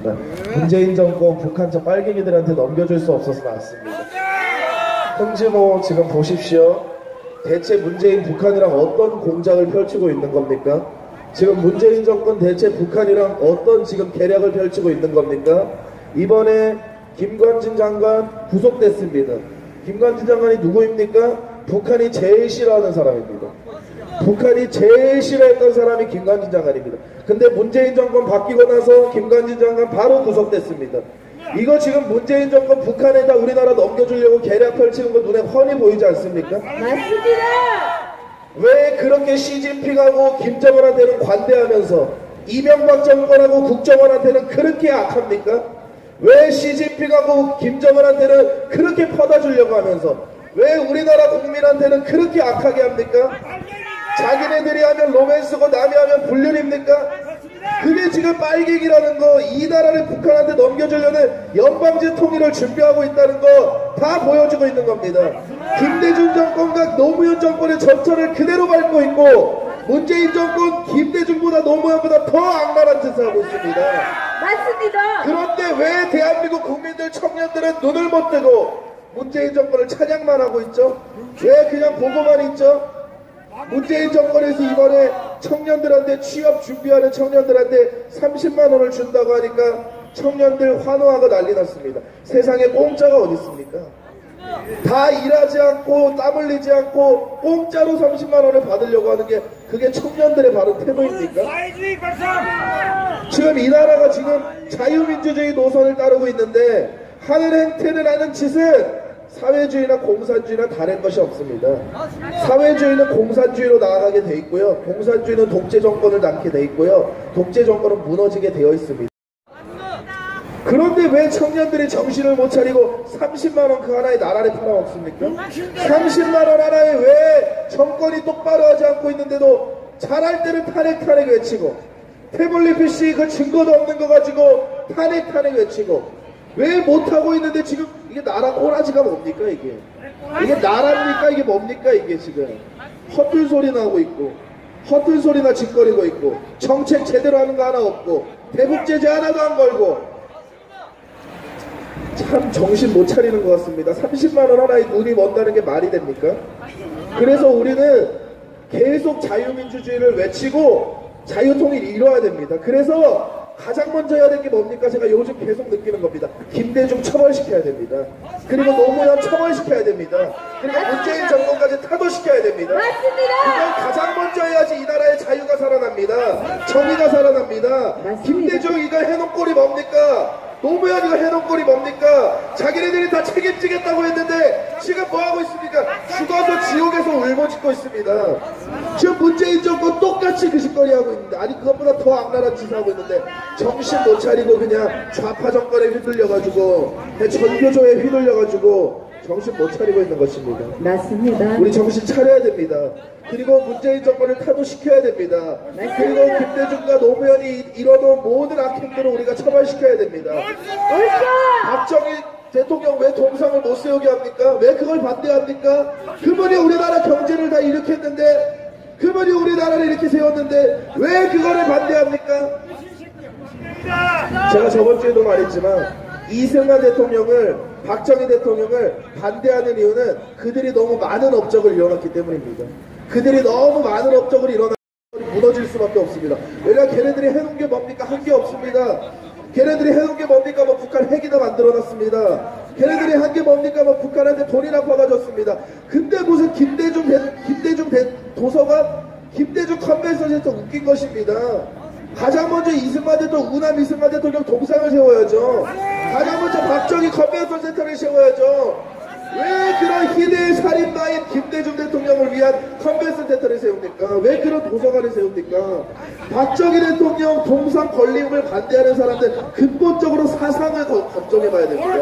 입니다. 문재인 정권 북한 저 빨갱이들한테 넘겨줄 수 없어서 나왔습니다. 홍지모 지금 보십시오. 대체 문재인 북한이랑 어떤 공작을 펼치고 있는 겁니까? 지금 문재인 정권 대체 북한이랑 어떤 지금 계략을 펼치고 있는 겁니까? 이번에 김관진 장관 구속됐습니다. 김관진 장관이 누구입니까? 북한이 제일 싫어하는 사람입니다. 북한이 제일 싫어했던 사람이 김관진 장관입니다. 근데 문재인 정권 바뀌고 나서 김관진 장관 바로 구속됐습니다. 이거 지금 문재인 정권 북한에다 우리나라 넘겨주려고 계략 펼치는 거 눈에 훤히 보이지 않습니까? 맞습니다. 왜 그렇게 시진핑하고 김정은한테는 관대하면서 이명박 정권하고 국정원한테는 그렇게 악합니까? 왜 시진핑하고 김정은한테는 그렇게 퍼다 주려고 하면서 왜 우리나라 국민한테는 그렇게 악하게 합니까? 자기네들이 하면 로맨스고 남이 하면 불륜입니까? 그게 지금 빨갱이라는 거, 이 나라를 북한한테 넘겨주려는 연방제 통일을 준비하고 있다는 거 다 보여주고 있는 겁니다. 김대중 정권과 노무현 정권의 전철을 그대로 밟고 있고, 문재인 정권 김대중보다 노무현보다 더 악랄한 짓을 하고 있습니다. 맞습니다. 그런데 왜 대한민국 국민들 청년들은 눈을 못 뜨고 문재인 정권을 찬양만 하고 있죠? 왜 그냥 보고만 있죠? 문재인 정권에서 이번에 청년들한테 취업 준비하는 청년들한테 30만 원을 준다고 하니까 청년들 환호하고 난리 났습니다. 세상에 공짜가 어디 있습니까? 다 일하지 않고 땀 흘리지 않고 공짜로 30만 원을 받으려고 하는 게 그게 청년들의 바로 태도입니까? 지금 이 나라가 지금 자유민주주의 노선을 따르고 있는데 하는 행태를 하는 짓은 사회주의나 공산주의나 다른 것이 없습니다. 사회주의는 공산주의로 나아가게 돼 있고요. 공산주의는 독재 정권을 낳게 돼 있고요. 독재 정권은 무너지게 되어 있습니다. 그런데 왜 청년들이 정신을 못 차리고 30만원 그 하나에 나라를 팔아먹습니까? 30만원 하나에 왜 정권이 똑바로 하지 않고 있는데도 잘할 때는 탄핵 탄핵 외치고 태블릿 PC 그 증거도 없는 거 가지고 탄핵 탄핵 외치고 왜 못하고 있는데 지금 이게 나라 꼬라지가 뭡니까 이게 이게 나라입니까 이게 뭡니까 이게 지금 헛들 소리 나고 있고 헛들 소리나 짓거리고 있고 정책 제대로 하는 거 하나 없고 대북 제재 하나도 안 걸고 참 정신 못 차리는 것 같습니다. 30만 원 하나에 눈이 먼다는 게 말이 됩니까? 그래서 우리는 계속 자유민주주의를 외치고 자유통일 이뤄야 됩니다. 그래서 가장 먼저 해야 될 게 뭡니까? 제가 요즘 계속 느끼는 겁니다. 김대중 처벌시켜야 됩니다. 그리고 노무현 처벌시켜야 됩니다. 그리고 문재인 정권까지 타도시켜야 됩니다. 맞습니다. 가장 먼저 해야지 이 나라의 자유가 살아납니다. 정의가 살아납니다. 김대중 이거 해놓은 꼴이 뭡니까? 노무현 이거 해놓은 꼴이 뭡니까? 자기네들이 다 책임지겠다고 했는데 지금 뭐하고 있습니까? 죽어서 지옥에서 울부짖고 있습니다. 지금 문재인 정권 똑같이 그 짓거리 하고 있는데 아니 그것보다 더 악랄한 짓을 하고 있는데 정신 못 차리고 그냥 좌파 정권에 휘둘려가지고 전교조에 휘둘려가지고 정신 못 차리고 있는 것입니다. 맞습니다. 우리 정신 차려야 됩니다. 그리고 문재인 정권을 타도시켜야 됩니다. 그리고 김대중과 노무현이 이뤄놓은 모든 악행들을 우리가 처벌시켜야 됩니다. 박정희 대통령 왜 동상을 못 세우게 합니까? 왜 그걸 반대합니까? 그분이 우리나라 경제를 다 일으켰는데 그분이 우리나라를 이렇게 세웠는데 왜 그거를 반대합니까? 제가 저번 주에도 말했지만 이승만 대통령을 박정희 대통령을 반대하는 이유는 그들이 너무 많은 업적을 이뤄놨기 때문입니다. 그들이 너무 많은 업적을 이뤄놨 무너질 수밖에 없습니다. 왜냐 걔네들이 해놓은 게 뭡니까? 한 게 없습니다. 걔네들이 해놓은 게 뭡니까? 뭐 북한 핵이나 만들어놨습니다. 걔네들이 한 게 뭡니까? 뭐 북한한테 돈이나 퍼가졌습니다. 근데 무슨 김대중 대, 김대중 대, 도서관, 김대중 컨벤션 센터 웃긴 것입니다. 가장 먼저 이승만 대통령, 우남 이승만 대통령 동상을 세워야죠. 가장 먼저 박정희 컨벤션 센터를 세워야죠. 왜 그런 희대의 살인마인 김대중 대통령을 위한 컨벤션 센터를 세웁니까? 왜 그런 도서관을 세웁니까? 박정희 대통령 동상 건립을 반대하는 사람들 근본적으로 사상을 거- 검증해봐야 됩니다.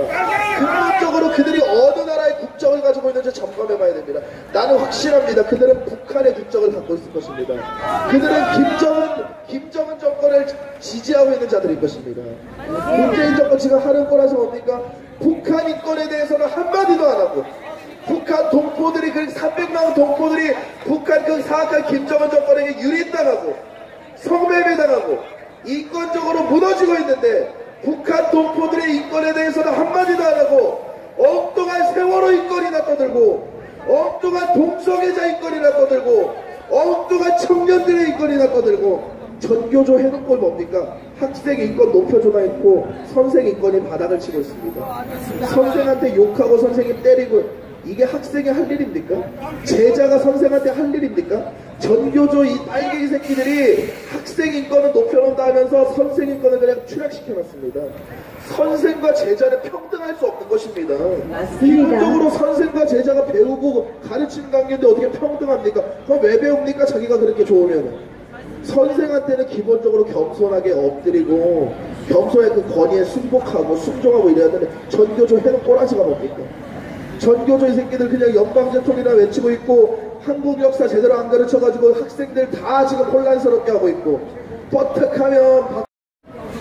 근본적으로 그들이 어느 나라의 국적을 가지고 있는지 점검해봐야 됩니다. 나는 확실합니다. 그들은 북한의 국적을 갖고 있을 것입니다. 그들은 김정은 김정은 정권을 지지하고 있는 자들일 것입니다. 문재인 정권 지금 하는 거라서 뭡니까? 북한 인권에 대해서는 한마디도 안 하고 북한 동포들이 그 300만 동포들이 북한 그 사악한 김정은 정권에게 유린당하고 성매매당하고 인권적으로 무너지고 있는데 동포들의 인권에 대해서는 한마디도 안 하고 엉뚱한 세월호 인권이나 떠들고 엉뚱한 동성애자 인권이나 떠들고 엉뚱한 청년들의 인권이나 떠들고 전교조 해놓고 뭡니까? 학생 인권 높여줘나 했고 선생 인권이 바닥을 치고 있습니다. 선생한테 욕하고 선생님 때리고 이게 학생이 할 일입니까? 제자가 선생한테 할 일입니까? 전교조 이 빨갱이 새끼들이 학생 인권을 높여놓는다 하면서 선생 인권을 그냥 추락시켜놨습니다. 선생과 제자는 평등할 수 없는 것입니다. 맞습니다. 기본적으로 선생과 제자가 배우고 가르치는 관계인데 어떻게 평등합니까? 그럼 왜 배웁니까? 자기가 그렇게 좋으면. 선생한테는 기본적으로 겸손하게 엎드리고 겸손의 그 권위에 순복하고 순종하고 이래야 되는데 전교조 해는 꼬라지가 뭡니까? 전교조 이 새끼들 그냥 연방제통이나 외치고 있고 한국 역사 제대로 안 가르쳐가지고 학생들 다 지금 혼란스럽게 하고 있고 박-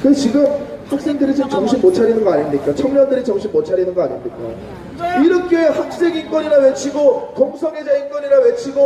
그 지금 학생들이 지금 정신 못 차리는 거 아닙니까? 청년들이 정신 못 차리는 거 아닙니까? 이렇게 학생 인권이나 외치고 동성애자 인권이나 외치고